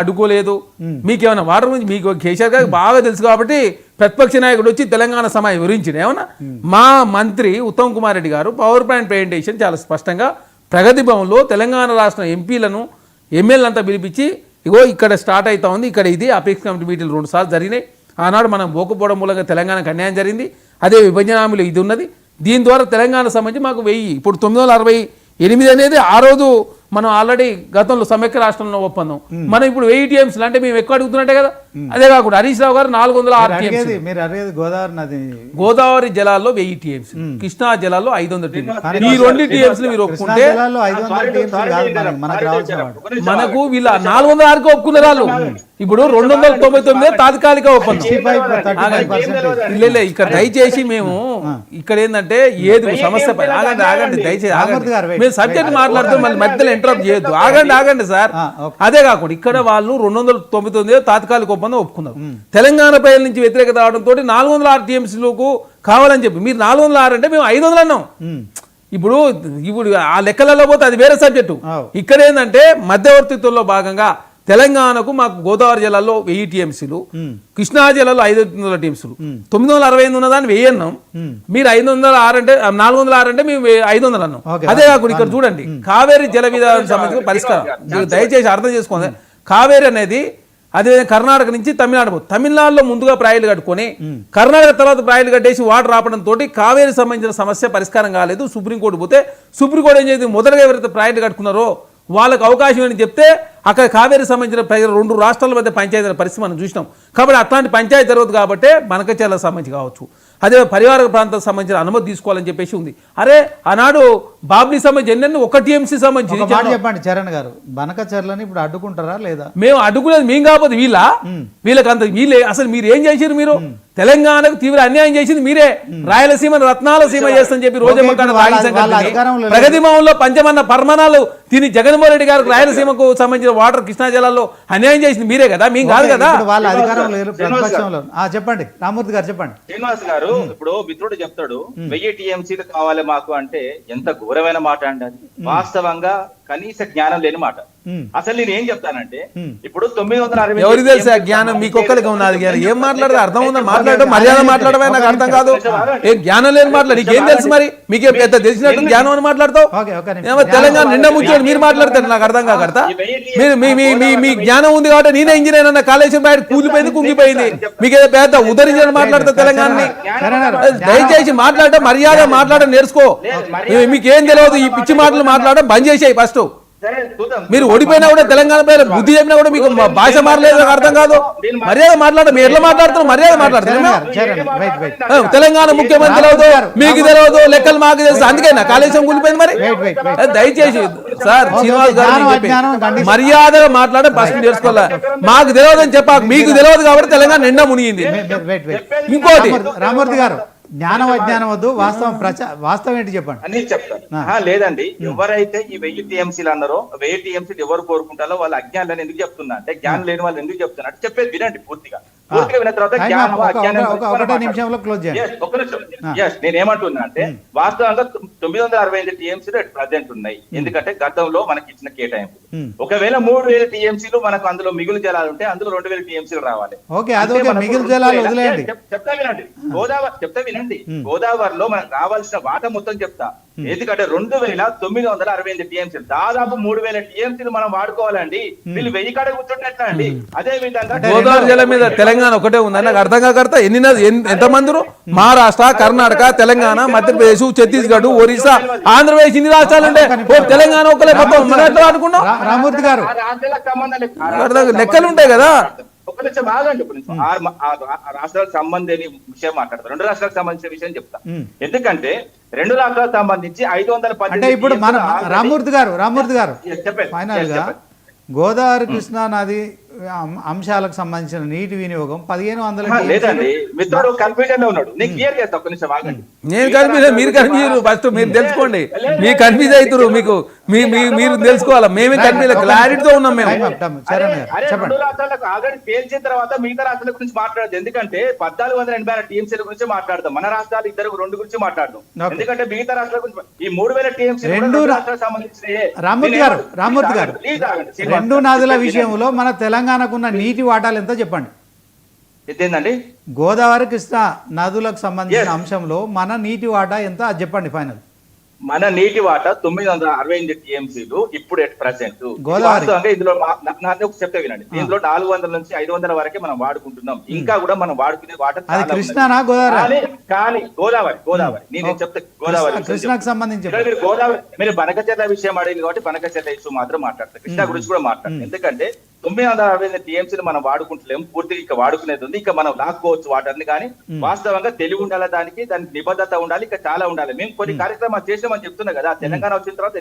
అడ్డుకోలేదు. మీకేమైనా వాటర్ గురించి మీకు కేసీఆర్ గారికి బాగా తెలుసు కాబట్టి ప్రతిపక్ష నాయకుడు వచ్చి తెలంగాణ సమాజం వివరించింది ఏమన్నా? మా మంత్రి ఉత్తమ్ కుమార్ రెడ్డి గారు పవర్ పాయింట్ ప్రెజెంటేషన్ చాలా స్పష్టంగా ప్రగతి భవన్లో తెలంగాణ రాష్ట్ర ఎంపీలను ఎమ్మెల్యేలంతా పిలిపించి ఇగో ఇక్కడ స్టార్ట్ అవుతా ఉంది ఇక్కడ ఇది అపెక్స్ కమిటీ మీటింగ్లు రెండు సార్లు జరిగినాయి. ఆనాడు మనం పోకపోవడం మూలంగా తెలంగాణకు అన్యాయం జరిగింది. అదే విభజన హామీలో ఇది ఉన్నది. దీని ద్వారా తెలంగాణ సంబంధించి మాకు వెయ్యి ఇప్పుడు తొమ్మిది వందల అరవై ఎనిమిది అనేది ఆ రోజు మనం ఆల్రెడీ గతంలో సమైక్య రాష్ట్రంలో ఒప్పందం. మనం ఇప్పుడు వెయ్యి టీఎంస్ అంటే మేము ఎక్కువ అడుగుతున్నట్టే కదా. అదే కాకుండా హరీష్ రావు గారు నాలుగు వందల ఆరు గోదావరి నది. గోదావరి జలాల్లో వెయ్యి టీఎంసీ కృష్ణా జలాల్లో ఐదు వందల టీఎంసీ ఈ రెండు టీఎంసీ మీరు ఒప్పుకుంటే మనకు వీళ్ళ నాలుగు వందల ఆరుకు ఒప్పుకున్నారు వాళ్ళు. ఇప్పుడు రెండు వందల తొంభై తొమ్మిది తాత్కాలిక ఒప్పందం. థర్టీ ఫైవ్ పర్సెంట్ లే, లే, ఇక్కడ దయచేసి మేము ఇక్కడ ఏంటంటే ఏది సమస్య పై- ఆగండి ఆగండి. దయచేసి ఆగండి. మీరు సబ్జెక్ట్ మాట్లాడుతూ మళ్ళీ మధ్యలో ఇంటరప్ట్ చేయొద్దు. ఆగండి ఆగండి సార్. అదే కాకుండా ఇక్కడ వాళ్ళు రెండు వందల తొంభై తొమ్మిది తాత్కాలిక ఒప్పందం ఒప్పుకున్నారు. తెలంగాణ ప్రజల నుంచి వ్యతిరేకత రావడంతో నాలుగు వందల ఆరు టీఎంసీలకు కావాలని చెప్పి. మీరు నాలుగు వందల ఆరు అంటే మేము ఐదు వందలు అన్నాం ఇప్పుడు ఇప్పుడు ఆ లెక్కలలో పోతే అది వేరే సబ్జెక్టు. ఇక్కడ ఏంటంటే మధ్యవర్తిత్వంలో భాగంగా తెలంగాణకు మాకు గోదావరి జిల్లాలో వెయ్యి టీఎంసీలు కృష్ణా జిల్లాలో ఐదు వందల టీఎంసీలు. తొమ్మిది వందల అరవై ఎనిమిది ఉన్నదాన్ని వెయ్యి అన్నాం మీరు ఐదు వందల ఆరు అంటే నాలుగు వందల ఆరు అంటే మేము ఐదు వందలు అన్నాం. అదే కాకుండా ఇక్కడ చూడండి కావేరి జల విధానం సంబంధించిన పరిష్కారం. మీరు దయచేసి అర్థం చేసుకోండి. కావేరి అనేది అదే కర్ణాటక నుంచి తమిళనాడు పోతుంది. తమిళనాడులో ముందుగా ప్రాయిలు కట్టుకొని కర్ణాటక తర్వాత ప్రాయిలు కట్టేసి వాటర్ ఆపడం తోటి కావేరి సంబంధించిన సమస్య పరిష్కారం కాలేదు. సుప్రీంకోర్టు పోతే సుప్రీంకోర్టు ఏం చేసింది? మొదటగా ఎవరైతే ప్రాయిలు కట్టుకున్నారో వాళ్ళకి అవకాశం అని చెప్తే అక్కడ కావేరి సంబంధించిన ప్రజలు రెండు రాష్ట్రాల మధ్య పంచాయతీల పరిస్థితి మనం చూసినాం. కాబట్టి అట్లాంటి పంచాయతీ జరగదు కాబట్టి మనకచేల సంబంధించి కావచ్చు. అదే పరివార ప్రాంతాలకు సంబంధించిన అనుమతి తీసుకోవాలని చెప్పేసి ఉంది. అరే ఆనాడు బాబ్లీ సంబంధించి ఎన్నెన్ని ఒక టీఎంసీ సంబంధించి చెప్పండి చరణ్ గారు. బనక చెర్లని ఇప్పుడు అడ్డుకుంటారా లేదా? మేము అడ్డుకునేది మేము కాకపోతే వీళ్ళ? వీళ్ళకి అంత వీళ్ళే. అసలు మీరు ఏం చేసిరు మీరు? తెలంగాణకు తీవ్ర అన్యాయం చేసింది మీరే. రాయలసీమ రత్నాల సీమ చేస్తని చెప్పి రోజమ్మ. ప్రగతి భవన్లో పంచమన్న పర్మనాలు తిని జగన్మోహన్ రెడ్డి గారికి రాయలసీమకు సంబంధించిన వాటర్ కృష్ణా జిల్లాలో అన్యాయం చేసింది మీరే కదా మేము కాదు కదా? వాళ్ళ అధికారం లేరు ప్రతిపక్షంలో. ఆ, చెప్పండి రామూర్తి గారు చెప్పండి. శ్రీనివాస్ గారు ఇప్పుడు మిత్రుడు చెప్తాడు వెయ్యి టీఎంసీలు కావాలి మాకు అంటే ఎంత ఘోరమైన మాట అండి అది. వాస్తవంగా కనీస జ్ఞానం లేని మాట. అసలు నేను ఏం చెప్తానంటే ఇప్పుడు తొమ్మిది వందల అరవై ఎవరికి తెలుసా జ్ఞానం? మీకు ఒక్కరికి ఉన్నది ఏం మాట్లాడదు? అర్థం ఉందని మాట్లాడడం మర్యాద మాట్లాడమే నాకు అర్థం కాదు. ఏ జ్ఞానం లేని మాట్లాడు నీకేం తెలుసు మరి? మీకే పెద్ద తెలిసినట్టు జ్ఞానం అని మాట్లాడతావు? ఓకే ఓకే ఏమో తెలంగాణ నిండా ముంచోడు మీరు మాట్లాడతారు నాకు అర్థం కాకడతా మీరు మీ మీ మీ మీ జ్ఞానం ఉంది కాబట్టి నేనే ఇంజనీర్ అన్న కాళేశ్వరం బయట కూలిపోయింది కుంగిపోయింది. మీకు ఏదో పెద్ద ఉదరించిన మాట్లాడతా తెలంగాణని. దయచేసి మాట్లాడటం మర్యాద మాట్లాడడం నేర్చుకో. మీకేం తెలియదు ఈ పిచ్చి మాటలు మాట్లాడడం బంద్ చేసేయి ఫస్ట్. మీరు ఓడిపోయినా కూడా తెలంగాణ పేరు బుద్ధి చెప్పినా కూడా మీకు భాష మారలేదు అర్థం కాదు. మర్యాద మాట్లాడడం మీరు ఎట్లా మాట్లాడుతున్నారు? మర్యాద మాట్లాడుతున్నారు. తెలంగాణ ముఖ్యమంత్రి తెలియదు మీకు తెలియదు లెక్కలు మాకు తెలుసు అందుకేనా? కాళేశ్వరం కూలిపోయింది మరి? దయచేసి సార్ శ్రీనివాస్ గారు. మర్యాదగా మాట్లాడడం ఫస్ట్ నేర్చుకోలే మాకు తెలియదు అని చెప్పాక మీకు తెలియదు కాబట్టి తెలంగాణ నిండా మునిగింది. ఇంకోటి రామూర్తి గారు జ్ఞానం అజ్ఞానం వద్దు వాస్తవం ప్రచ వాస్తవం ఏంటి చెప్పండి? అన్ని చెప్తాను లేదండి. ఎవరైతే ఈ వెయ్యి టీఎంసీలు అన్నారో వెయ్యి టీఎంసీలు ఎవరు కోరుకుంటారో వాళ్ళ అజ్ఞానాన్ని ఎందుకు చెప్తున్నా? అంటే జ్ఞానం లేని వాళ్ళు ఎందుకు చెప్తున్నా? అంటే చెప్పేది వినండి పూర్తిగా. పూర్తిగా విన్న తర్వాత టైం జ్ఞానం ఒక- ఒక- అజ్ఞానం ఒక- గురించి ఒకటే మనం నిమిషంలో క్లోజ్ చేయండి. Yes, ఒక్క నిమిషం. ఎస్ నేను ఏమంటున్నా అంటే వాస్తవంగా తొమ్మిది వందల అరవై ఐదు టీఎంసీలు ప్రజెంట్ ఉన్నాయి. ఎందుకంటే గతంలో మనకి ఇచ్చిన కేటాయింపు. ఒకవేళ మూడు వేల టీఎంసీలు మనకు అందులో మిగులు జలాలు ఉంటే అందులో రెండు వేల టీఎంసీలు రావాలి. చెప్తా వినండి. గోదావరి చెప్తా వినండి. గోదావరిలో మనకు రావాల్సిన వాటా మొత్తం చెప్తా. ఎందుకంటే రెండు వేల తొమ్మిది వందల అరవై ఎనిమిది టీఎంసీలు. దాదాపు మూడు వేల టీఎంసీలు మనం వాడుకోవాలండి. వీళ్ళు వెయ్యి కాడ కూర్చుంటే అండి అదే విధంగా గోదావరి జలం మీద తెలంగాణ ఒకటే ఉంది నాకు అర్థం కాకడతా ఎన్ని ఎన్- ఎంతమంది మహారాష్ట్ర కర్ణాటక తెలంగాణ మధ్యప్రదేశ్ ఛత్తీస్గఢ్ ఒరిస్సా ఆంధ్రప్రదేశ్ ఇన్ని రాష్ట్రాలు ఉంటే తెలంగాణ ఒకలే మొత్తం మన ఎట్లా ఆడుకున్నాం రా- రామూర్తి గారు. లెక్కలు ఉంటాయి కదా. నిమిషం ఆగండి రా- ఆ రాష్ట్రాలకు సంబంధించిన విషయం మాట్లాడతారు. రెండు రాష్ట్రాలకు సంబంధించిన విషయం చెప్తా. ఎందుకంటే రెండు రాష్ట్రాలకు సంబంధించి ఐదు వందల అంటే ఇప్పుడు మన రామూర్తి గారు రామూర్తి గారు. Yes, చెప్పండి. ఫైనల్ Yes, గా చెప్పండి. గోదావరి కృష్ణా నది అంశాలకు సంబంధించిన నీటి వినియోగం పదిహేను వందల లేదండి. మిత్రుడు కన్ఫ్యూజన్లో ఉన్నాడు. నేను క్లియర్ చేస్తా ఒక్క నిమిషం ఆగండి. నేను కన్ఫ్యూజ్ మీరు కన్ఫ్యూజ్ ఫస్ట్ మీరు తెలుసుకోండి. మీరు కన్ఫ్యూజ్ అవుతారు మీకు మీ మీరు తెలుసుకోవాలా? మేమే కట్టిన క్లారిటీతో ఉన్నాం మేము. రెండు రాష్ట్రాలకు ఆల్రెడీ తేల్చిన తర్వాత మిగతా రాష్ట్రాల గురించి మాట్లాడదు ఎందుకంటే పద్నాలుగు వందల ఎనభై ఆరు టీఎంసీల గురించి మాట్లాడదాం మన రాష్ట్రాలు ఇద్దరు రెండు గురించి మాట్లాడదాం. ఎందుకంటే మిగతా రాష్ట్రాల గురించి ఈ మూడు వేల టీఎంసీ రెండు రాష్ట్రాలకు సంబంధించిన రామ్మూర్తి గారు రామ్మూర్తి గారు రెండు నదుల విషయంలో మన తెలంగాణకున్న నీటి వాటాలు ఎంత చెప్పండి? ఏంటండి గోదావరి కృష్ణ నదులకు సంబంధించిన. అంశంలో మన నీటి వాటా ఎంత? అది చెప్పండి ఫైనల్. మన నీటి వాటా తొమ్మిది వందల అరవై ఎనిమిది టీఎంసీలు ఇప్పుడు ఎట్ ప్రజెంట్. గోదావరి. ఇందులో నాకు ఒక చెప్తే వినండి. దీంట్లో నాలుగు వందల నుంచి ఐదు వందల వరకే మనం వాడుకుంటున్నాం. ఇంకా కూడా మనం వాడుకునే వాటర్ ఉన్నది. గోదావరి? కానీ గోదావరి గోదావరి. నేను చెప్తే గోదావరి కృష్ణకు సంబంధించి మీరు గోదావరి మీరు బనకచెర్ల విషయం అడిగింది కాబట్టి బనకచెర్ల ఇష్యూ మాత్రం మాట్లాడతారు. కృష్ణా గురించి కూడా మాట్లాడతారు. ఎందుకంటే తొమ్మిది వందల అరవై ఎనిమిది టీఎంసీలు మనం వాడుకుంటలేము. పూర్తిగా ఇక వాడుకునేది ఉంది. ఇక మనం లాక్కోవచ్చు వాటర్ని కానీ వాస్తవంగా తెలివి ఉండాలి దానికి దానికి నిబద్ధత ఉండాలి. ఇక చాలా ఉండాలి. మేము కొన్ని కార్యక్రమాలు చేసామని చెప్తున్నా కదా. తెలంగాణ వచ్చిన తర్వాత